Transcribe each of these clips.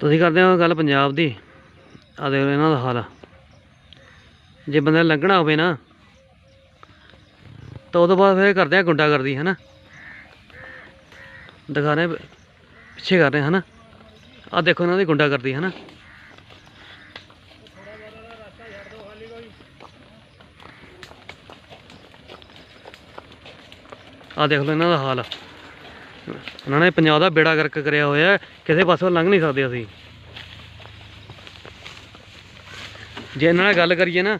ਤੁਸੀਂ ਕਰਦੇ ਹੋ ਗੱਲ ਪੰਜਾਬ ਦੀ? ਆ ਦੇਖ ਲਓ ਇਹਨਾਂ ਦਾ ਹਾਲ ਜੇ ਬੰਦੇ ਲੰਘਣਾ ਹੋਵੇ ਨਾ, ਤਾਂ ਉਹ ਤੋਂ ਬਾਅਦ ਫਿਰ ਕਰਦੇ ਆ ਗੁੰਡਾ ਕਰਦੀ ਹੈ ਨਾ ਦਿਖਾ ਰਹੇ ਪਿੱਛੇ ਕਰ ਰਹੇ ਹਨ? ਆ ਦੇਖੋ ਇਹਨਾਂ ਦੀ ਗੁੰਡਾ ਕਰਦੀ ਹੈ ਨਾ ਆ ਦੇਖ ਲਓ ਇਹਨਾਂ ਦਾ ਹਾਲ ਇਹਨਾਂ ਨੇ ਪੰਜਾਬ ਦਾ ਬੇੜਾ ਗਰਕ ਕਰਿਆ ਹੋਇਆ ਹੈ, ਕਿਸੇ ਪਾਸੋਂ ਲੰਘ ਨਹੀਂ ਸਕਦੇ ਅਸੀਂ। ਜੇ ਇਹਨਾਂ ਨਾਲ ਗੱਲ ਕਰੀਏ ਨਾ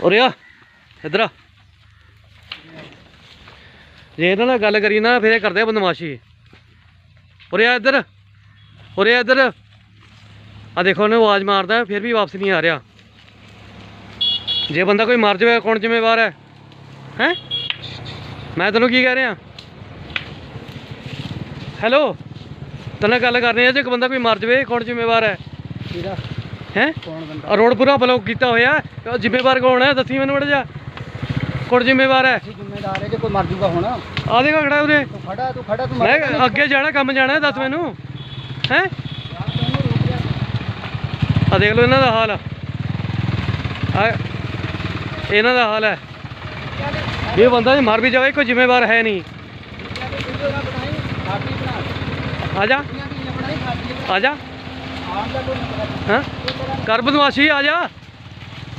ਉਰੇ ਆ ਇੱਧਰ ਆ। ਜੇ ਇਹਨਾਂ ਨਾਲ ਗੱਲ ਕਰੀ ਨਾ ਫਿਰ ਇਹ ਕਰਦੇ ਆ ਬਦਮਾਸ਼ੀ। ਉਰੇ ਆ ਇੱਧਰ। ਉਰੇ ਆ ਇੱਧਰ। ਆ ਦੇਖੋ ਉਹਨੇ ਆਵਾਜ਼ ਮਾਰਦਾ ਫਿਰ ਵੀ ਵਾਪਸ ਨਹੀਂ ਆ ਰਿਹਾ। ਜੇ ਬੰਦਾ ਕੋਈ ਮਰ ਜਾਵੇ ਕੌਣ ਜ਼ਿੰਮੇਵਾਰ ਹੈ? ਹੈ? ਮੈਂ ਤੈਨੂੰ ਕੀ ਕਹਿ ਰਿਹਾ? ਹੈਲੋ? ਤੈਨੂੰ ਗੱਲ ਕਰ ਰਹੇ ਆ ਜੇ ਇੱਕ ਬੰਦਾ ਕੋਈ ਮਰ ਜਾਵੇ ਕੌਣ ਜ਼ਿੰਮੇਵਾਰ ਹੈ? ਕਿਹਦਾ? ਹੈ? ਕੌਣ ਬੰਦਾ? ਰੋਡ ਪੂਰਾ ਬਲੌਕ ਕੀਤਾ ਹੋਇਆ ਹੈ। ਜ਼ਿੰਮੇਵਾਰ ਕੌਣ ਹੈ? ਦੱਸੀ ਮੈਨੂੰ ਮੜ ਜਾ ਕੌਣ ਜ਼ਿੰਮੇਵਾਰ ਹੈ? ਅਸੀਂ ਜ਼ਿੰਮੇਦਾਰ ਹੈ ਜੇ ਕੋਈ ਮਰ ਜੂਗਾ ਹੁਣ। ਆ ਦੇਖੋ ਖੜਾ ਉਰੇ। ਤੂੰ ਖੜਾ ਤੂੰ ਖੜਾ ਤੂੰ ਮੈਂ ਅੱਗੇ ਜਾਣਾ ਕੰਮ ਜਾਣਾ ਹੈ, ਦੱਸ ਮੈਨੂੰ। ਹੈ? ਆ ਦੇਖ ਲਓ ਇਹਨਾਂ ਦਾ ਹਾਲ। ਆ ਇਹਨਾਂ ਦਾ ਹਾਲ ਹੈ। ਇਹ ਬੰਦਾ ਜੇ ਮਰ ਵੀ ਜਾਵੇ ਕੋਈ ਜ਼ਿੰਮੇਵਾਰ ਹੈ ਨਹੀਂ। ਆ ਜਾ। ਆ ਜਾ। ਹਾਂ? ਕਰ ਬਦਮਾਸ਼ੀ ਆ ਜਾ।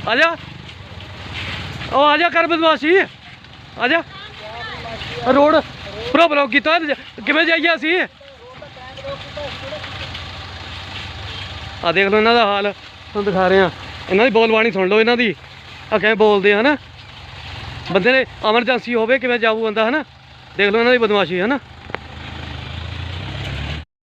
ਆ ਜਾ। ਉਹ ਆ ਜਾ ਕਰ ਬਦਮਾਸ਼ੀ। ਆ ਜਾ। ਰੋਡ ਪੂਰਾ ਬਲੌਕ ਕੀਤਾ। ਕਿਵੇਂ ਜਾਈਏ ਅਸੀਂ? ਆ ਦੇਖ ਲਓ ਇਹਨਾਂ ਦਾ ਹਾਲ। ਤੁਹਾਨੂੰ ਦਿਖਾ ਰਹੇ। ਆ ਇਹਨਾਂ ਦੀ ਬੋਲਬਾਣੀ ਸੁਣ ਲਓ ਇਹਨਾਂ ਦੀ। ਆ ਕਿਵੇਂ ਬੋਲਦੇ ਹਨਾ? ਬੰਦੇ ਨੇ ਐਮਰਜੈਂਸੀ ਹੋਵੇ ਕਿਵੇਂ ਜਾਊ ਬੰਦਾ ਹਨਾ? ਦੇਖ ਲਓ ਇਹਨਾਂ ਦੀ ਬਦਮਾਸ਼ੀ ਹਨਾ?